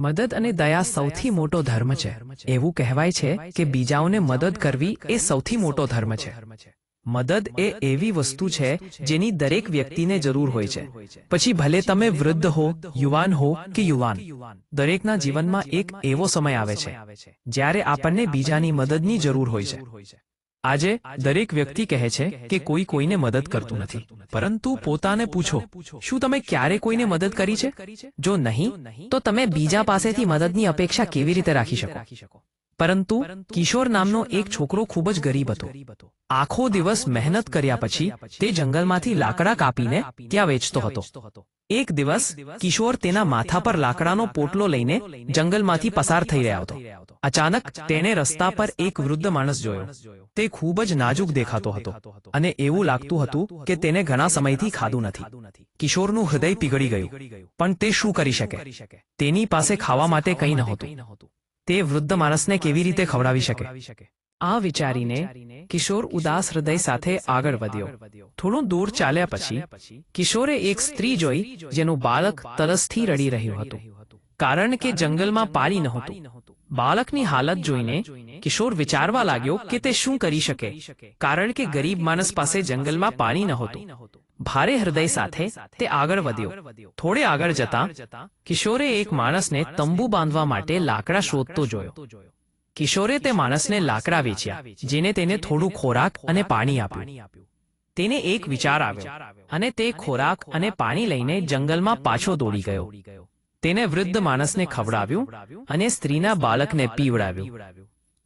મદદ અને દયા સૌથી મોટો ધર્મ છે. એવું કહેવાય છે કે બીજાઓને મદદ કરવી એ સૌથી મોટો ધર્મ છે. મદદ એ એવી વસ્તુ છે જેની દરેક વ્યક્તિને જરૂર હોય છે. પછી ભલે તમે વૃદ્ધ હો, યુવાન હો કે યુવાન, દરેકના જીવનમાં એક એવો સમય આવે છે, જ્યારે આપણને બીજાની મદદની જરૂર હોય છે. આજે દરેક વ્યક્તિ કહે છે કે કોઈ કોઈને મદદ કરતું નથી. પરંતુ પોતાને પૂછો, શું તમે ક્યારે કોઈને મદદ કરી છે? જો નહીં, તો તમે બીજા પાસેથી મદદની અપેક્ષા કેવી રીતે રાખી શકો? પરંતુ કિશોર નામનો એક છોકરો ખૂબ જ ગરીબ હતો. આખો દિવસ મહેનત કર્યા પછી તે જંગલમાંથી લાકડા કાપીને ત્યાં વેચતો હતો. એક દિવસ કિશોર તેના માથા પર લાકડાનો પોટલો લઈને જંગલમાંથી પસાર થઈ રહ્યો હતો. અચાનક તેણે રસ્તા પર એક વૃદ્ધ માણસ જોયો. તે ખૂબ જ નાજુક દેખાતો હતો અને એવું લાગતું હતું કે તેને ઘણા સમયથી ખાધું નથી. કિશોરનું હૃદય પીગળી ગયું. પણ તે શું કરી શકે? તેની પાસે ખાવા માટે કંઈ નહોતું. તે વૃદ્ધ માણસને કેવી રીતે ખવડાવી શકે? આ વિચારીને કિશોર ઉદાસ હૃદય સાથે આગળ વધ્યો. થોડું દૂર ચાલ્યા પછી કિશોરે એક સ્ત્રી જોઈ, જેનું બાળક તરસથી રડી રહ્યું હતું. કારણ કે જંગલમાં પાણી નહોતું. બાળકની હાલત જોઈને કિશોર વિચારવા લાગ્યો કે તે શું કરી શકે. કારણ કે ગરીબ માણસ પાસે જંગલમાં પાણી નહોતું. ભારે હૃદય સાથે તે આગળ વધ્યો. થોડે આગળ જતા કિશોરે એક માણસને તંબુ બાંધવા માટે લાકડા શોધતો જોયો. કિશોરે તે માણસને લાકડા વેચ્યા જેને તેને થોડું ખોરાક અને પાણી આપ્યું. તેને એક વિચાર આવ્યો, અને તે ખોરાક અને પાણી લઈને જંગલમાં પાછો દોડી ગયો. તેને વૃદ્ધ માણસને ખવડાવ્યું અને સ્ત્રીના બાળકને પીવડાવ્યું.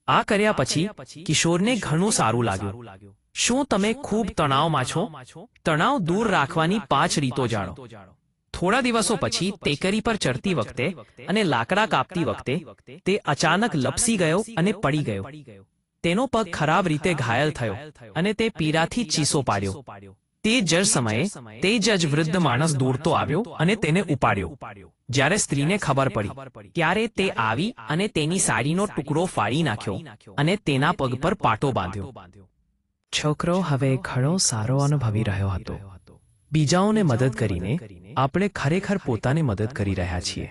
આ કર્યા પછી કિશોરને ઘણું સારું લાગ્યું. શું તમે ખૂબ તણાવમાં છો? તણાવ દૂર રાખવાની પાંચ રીતો જાણો. થોડા દિવસો પછી ટેકરી પર ચડતી વખતે અને લાકડા કાપતી વખતે તે અચાનક લપસી ગયો અને પડી ગયો. તેનો પગ ખરાબ રીતે ઘાયલ થયો અને તે પીડાથી ચીસો પાડ્યો. તે જ સમયે તે જ વૃદ્ધ માણસ દોડતો આવ્યો અને તેને ઉપાડ્યો. જ્યારે સ્ત્રીને ખબર પડી ત્યારે તે આવી અને તેની સાડીનો ટુકડો ફાડી નાખ્યો અને તેના પગ પર પાટો બાંધ્યો. છોકરો હવે ઘણો સારો અનુભવી રહ્યો હતો. બીજાઓને મદદ કરીને આપણે ખરેખર પોતાને મદદ કરી રહ્યા છીએ.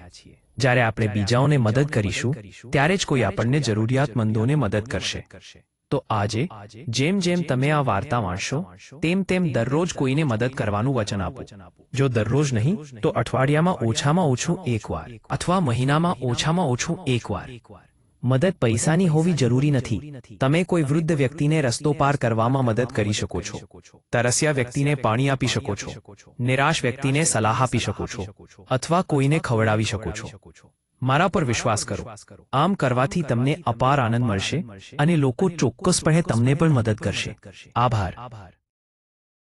જ્યારે આપણે બીજાઓને મદદ કરીશું ત્યારે જ કોઈ આપણને જરૂરિયાતમંદોને મદદ કરશે. તો આજે જેમ જેમ તમે આ વાર્તા વાંચશો તેમ તેમ દરરોજ કોઈને મદદ કરવાનું વચન આપો. જો દરરોજ નહીં તો અઠવાડિયામાં ઓછામાં ઓછું એક વાર અથવા મહિનામાં ઓછામાં ઓછું એક વાર. મદદ પૈસાની હોવી જરૂરી નથી. તમે કોઈ વૃદ્ધ વ્યક્તિને રસ્તો પાર કરવામાં મદદ કરી શકો છો. તરસ્યા વ્યક્તિને પાણી આપી શકો છો. નિરાશ વ્યક્તિને સલાહ આપી શકો છો. અથવા કોઈને ખવડાવી શકો છો. મારા પર વિશ્વાસ કરો. આમ કરવાથી તમને અપાર આનંદ મળશે અને લોકો ચોક્કસપણે તમને પણ મદદ કરશે. આભાર.